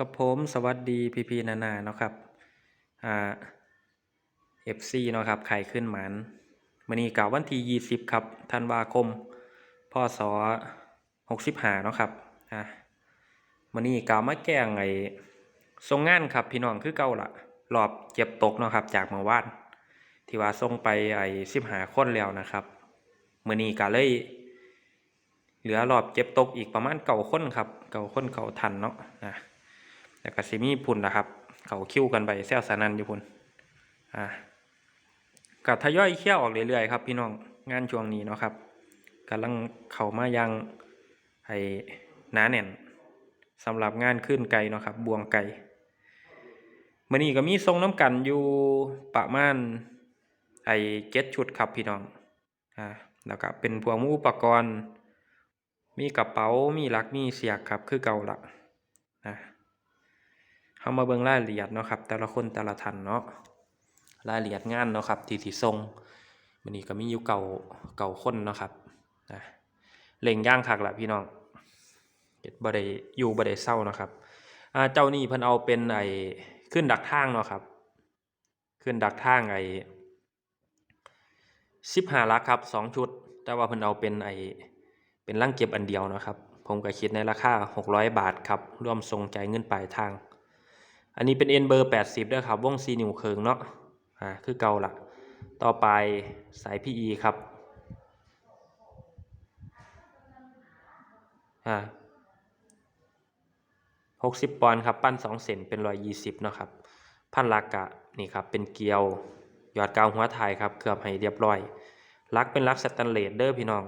ครับผมสวัสดีพี่พีนานาเนาะครับอ่า FC เนาะครับไข่ขึ้นหมันมื้อนี้กะวันที่20ครับธันวาคมพศ65เนาะครับอ่ามื้อนี้กะมาแกล้งไอ้ส่งงานครับพี่น้องคือเก่าละรอบเก็บตกเนาะครับจากเมื่อวานที่ว่าส่งไปไอ้15คนแล้วนะครับมือนี้กะเลย เหลือรอบเก็บตกอีกประมาณเก่าคนครับเก่าคนเก่าทันเนาะนะ แล้วก็สิมีพุ่นนะครับ เขาคิ้วกันไปแซวสานันอยู่พุ่นอ่าก็ทยอยเคี่ยวออกเรื่อยๆครับพี่น้องงานช่วงนี้เนาะครับกำลังเข้ามายังไอ้หนาแน่นสำหรับงานขึ้นไก่เนาะครับบวงไก่มื้อนี้ก็มีทรงน้ำกันอยู่ประมาณไอ้เจ็ดชุดครับพี่น้องอ่าแล้วก็เป็นพวกอุปกรณ์ มีกระเป๋ามีลักมีเสียกครับคือเก่าละนะ เข้ามาเบิ่งรายละเอียดเนาะครับ แต่ละคนแต่ละท่านเนาะรายละเอียดงานเนาะครับที่สิส่งมันนี้ก็มีอยู่เก่าเก่าคนเนาะครับนะเล่งย่างคักละพี่น้องเฮ็ดบ่ได้อยู่บ่ได้เศร้าเนาะครับอ่าเจ้านี่เพิ่นเอาเป็นไอ้ขึ้นดักทางเนาะครับ ขึ้นดักทางไอ้15ลักครับสองชุด แต่ว่าเพิ่นเอาเป็นไอ้เป็นร่างเก็บอันเดียวนะครับ ผมก็คิดในราคา600บาทครับร่วมส่งใจเงินปลายทาง อันนี้เป็นเอ็นเบอร์80ด้วยครับวงซีนิวเคิงเนาะอ่าคือเก่าละต่อไปสาย PE ครับอ่า60ปอนด์ครับปั้น2เซนเป็น120เนาะครับพันลักกะนี่ครับเป็นเกลียวยอดกาวหัวไทยครับเกือบให้เรียบร้อย ลักเป็นลักสแตนเลสเด้อพี่น้อง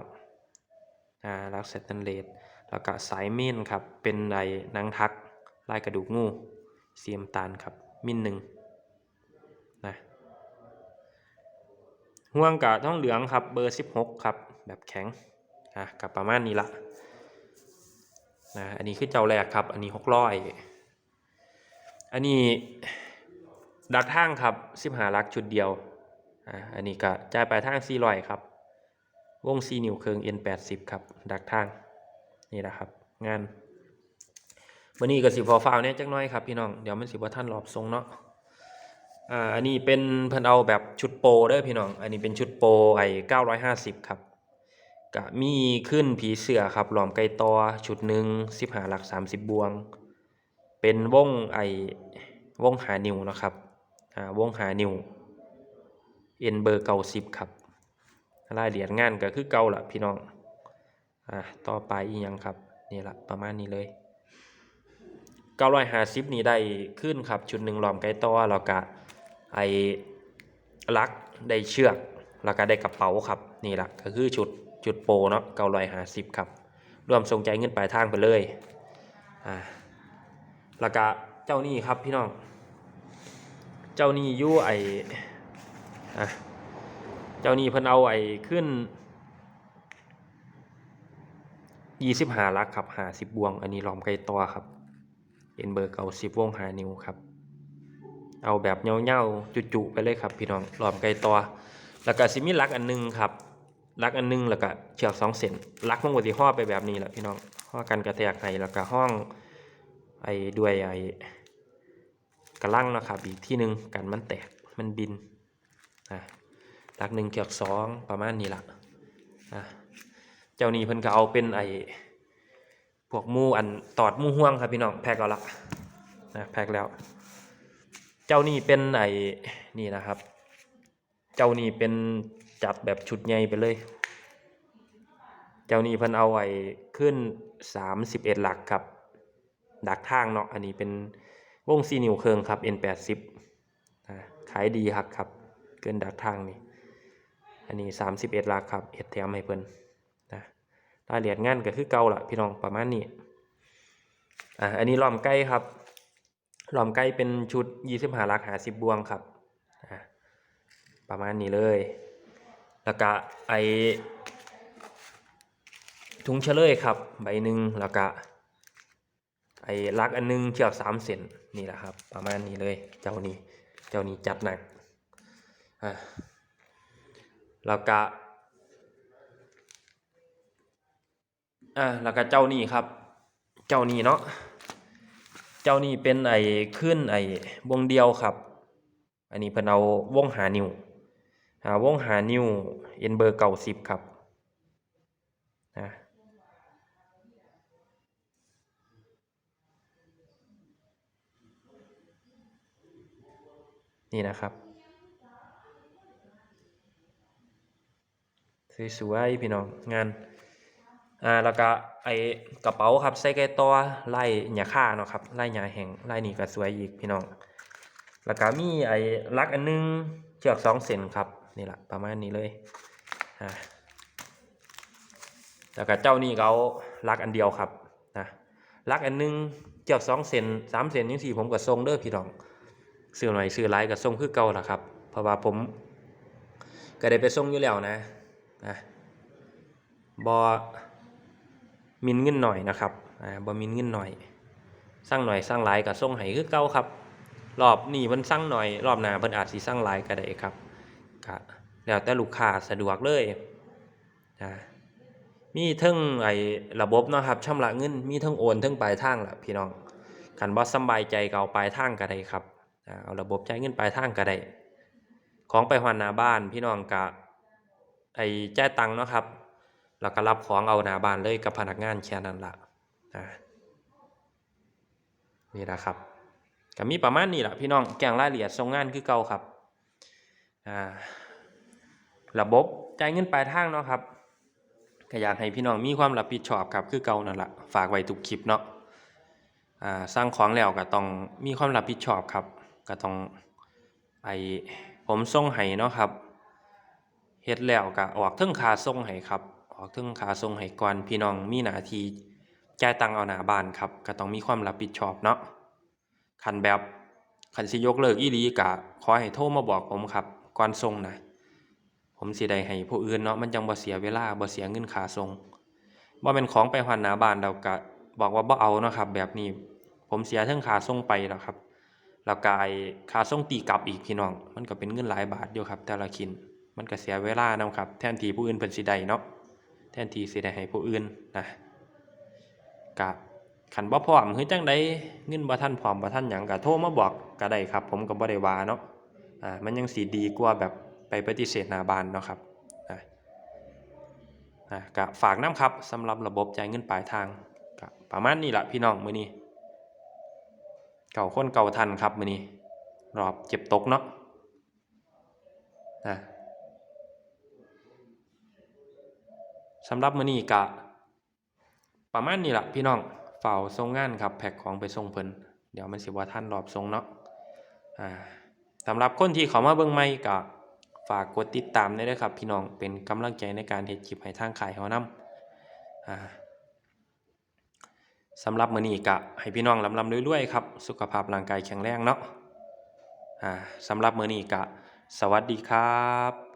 อ่าลักสแตนเลสแล้วก็สายเม่นครับเป็นไอ้หนังทักลายกระดูกงู สียมตาลครับ มินหนึ่งนะห่วงกะท้องเหลืองครับ เบอร์ 16 ครับ แบบแข็งอะกับประมาณนี้ละนะอันนี้คือเจ้าแรกครับ อันนี้600อันนี้ดักทางครับ15ลักชุดเดียวอ่าอันนี้ก็จ่ายไปลายทาง400ครับวงซีนิวเคิง N80 ครับ ดักทางนี่แหละครับ งาน วันนี้ก็สิพอฟ้าวเนี่ยจักน้อยครับพี่น้อง เดี๋ยวมันสิบ่ท่านรอบทรงเนาะ อ่า อันนี้เป็นเพิ่นเอาแบบชุดโปรเด้อพี่น้อง อันนี้เป็นชุดโปรไอ้950ครับก็มีขึ้นผีเสือครับหลอมไก่ตอชุดหนึ่ง15หลัก30บวง เป็นวงไอ้วงหานิวนะครับ อ่าวงหานิว N เบอร์90ครับรายละเอียดงานก็คือเก่าละพี่น้อง อ่าต่อไปอีกยังครับ นี่ละประมาณนี้เลย เก้าร้อยห้าสิบนี่ได้ขึ้นครับชุดหนึ่งหลอมไก่ต่อแล้วก็ไอ้ลักได้เชือกแล้วก็ได้กระเป๋าครับนี่ละก็คือชุดชุดโปรเนาะเก้าร้อยห้าสิบครับรวมส่งใจเงินปลายทางไปเลยอ่าแล้วก็เจ้านี่ครับพี่น้องเจ้านี่ยู่ไออะเจ้านี่เพิ่นเอาไอ้ขึ้นยี่สิบห้าลักครับหาสิบบวง อันนี้ล้อมไก่ตัวครับ เอ็นเบอร์เก่าสิบวงหานิวครับ เอาแบบเงาๆจุๆไปเลยครับ พี่น้องหลอมไก่ตัวแล้วก็สิมีลักอันหนึงครับลักอันหนึงแล้วก็เชือกสองเส้นลักมันก็สิห่อไปแบบนี้แหละพี่น้องห่อกันกระแทกให้แล้วก็ห้องไอ้ด้วยไอ้กระลังนะครับอีกที่หนึ่งกันมันแตกมันบินอะลักหนึ่งเกี่ยวสองประมาณนี้ละอะเจ้านี้เพิ่นก็เอาเป็นไอ้ พวกมูอันตอดมูห่วงครับพี่น้องแพ็กเอาละนะแพ็กแล้ว เจ้านี่เป็นไอ้นี่นะครับ เจ้านี่เป็นจัดแบบชุดใหญ่ไปเลย เจ้านี่เพิ่นเอาไอ้ขึ้นสามสิบเอ็ดหลักครับ ดักทางเนาะอันนี้เป็นวงซีนิวเคิงครับ N80 อ่าขายดีครับครับ เกินดักทางนี่อันนี้สามสิบเอ็ดลักครับเอ็ดแถมให้เพิ่นน รายละเอียดงานก็คือเก่าละพี่น้องประมาณนี้อะอันนี้ล้อมไก่ครับล้อมไก่เป็นชุดยี่สิบห้าลักหาสิบบวงครับอะประมาณนี้เลย แล้วก็ไอถุงเฉลยครับ ใบหนึ่งแล้วก็ไอ้ลักอันหนึงเชือกสามเซนนี่แหละครับ ประมาณนี้เลยเจ้านี้เจ้านี้จัดหนักอะแล้วก็ อ่าแล้วก็เจ้านี่ครับ เจ้านี่เนาะเจ้านี่เป็นไอ้ขึ้นไอ้วงเดียวครับ อันนี้เพิ่นเอาวงหานิวอ่าวงหานิวเอ็นเบอร์เก่าสิบครับนะนี่นะครับ สวยๆพี่น้องงาน อ่าแล้วก็ไอกระเป๋าครับใส่ไก่ตัวไล่หญ้าค่าเนาะครับไล่หญ้าแห้งไล่นี่ก็สวยอีกพี่น้อง แล้วก็มีไอลักอันนึงเชือกสองเส้นครับนี่แหละประมาณนี้เลยอ่าแล้วก็เจ้านี่เอาลักอันเดียวครับนะลักอันนึงเชือกสองเส้นสามเส้นยังสี่ผมก็ทรงเด้อพี่น้องซื้อหน่อยซื้อหลายก็ทรงคือเก่าล่ะครับ เพราะว่าผมก็ได้ไปทรงอยู่แล้วนะนะบอ มินเงินหน่อยนะครับอ่าบ่มินเงินหน่อยสร้างหน่อยสร้างหลายก็ส่งให้คือเก่าครับ รอบนี้เพิ่นสร้างหน่อย รอบหน้าเพิ่นอาจสิสร้างหลายก็ได้ครับก็แล้วแต่ลูกค้าสะดวกเลยอ่ามีทั้งไอ้ระบบเนาะครับชำระเงินมีทั้งโอนทั้งปลายทางล่ะพี่น้องคันบ่สบายใจก็เอาปลายทางก็ได้ครับอ่าเอาระบบจ่ายเงินปลายทางก็ได้ของไปฮอดหน้าบ้านพี่น้องก็ไอ้จ่ายตังค์เนาะครับ แล้วก็รับของเอาหน้าบ้านเลยกับพนักงานแค่นั้นละอ่านี่แหละครับก็มีประมาณนี้แหละพี่น้องแกงรายละเอียดส่งงานคือเก่าครับอ่าระบบจ่ายเงินปลายทางเนาะครับก็อยากให้พี่น้องมีความรับผิดชอบครับคือเก่านั่นแหละฝากไว้ทุกคลิปเนาะอ่าสร้างของแล้วก็ต้องมีความรับผิดชอบครับ ก็ต้องไอผมส่งให้เนาะครับเฮ็ดแล้วก็ออกเทิงค่าส่งให้ครับ ออกถึงค่าส่งให้ก่อนพี่น้องมีหน้าที่จ่ายตังเอาหน้าบ้านครับก็ต้องมีความรับผิดชอบเนาะคันแบบคันสิยกเลิกอีหลีก็ขอให้โทรมาบอกผมครับก่อนส่งนะผมสิได้ให้ผู้อื่นเนาะมันจังบ่เสียเวลาบ่เสียเงินค่าส่งบ่เป็นของไปฮอดหน้าบ้านแล้วก็บอกว่าบ่เอาเนาะครับ แบบนี้ผมเสียเทั้งค่าส่งไปแล้วครับ แล้วก็ไอ้ค่าส่งตีกลับอีกพี่น้อง มันก็เป็นเงินหลายบาทอยู่ครับ แต่ละคิน มันก็เสียเวลานำครับ แทนที่ผู้อื่นเพิ่นสิได้เนาะ แทนที่สิได้ให้ผู้อื่นนะกะขันบ่พร้อมคือจังใดเงินบ่ทันพร้อมบ่ทันหยังก็โทรมาบอกก็ได้ครับ ผมก็บ่ได้ว่าเนาะอ่ามันยังสิดีกว่าแบบไปปฏิเสธหน้าบ้านเนาะครับอ่าอ่าก็ฝากน้ำครับสำหรับระบบจ่ายเงินปลายทางก็ประมาณนี้ละพี่น้องมื้อนี้เก่าคนเก่าทันครับมื้อนี้รอบเจ็บตกเนาะอ่า สำหรับมื้อนี้ก็ประมาณนี้ล่ะพี่น้องเฝ้าส่งงานครับแพ็คของไปส่งเพิ่นเดี๋ยวมันสิบ่าทันรอบส่งเนาะอ่าสำหรับคนที่เข้ามาเบิ่งใหม่ก็ฝากกดติดตามได้ด้วยครับ พี่น้องเป็นกำลังใจในการเฮ็ดคลิปให้ทางขายเฮานำอ่าสำหรับมื้อนี้ก็ให้พี่น้องลำลำรวยๆครับ สุขภาพร่างกายแข็งแรงเนาะอ่าสำหรับมื้อนี้ก็สวัสดีครับ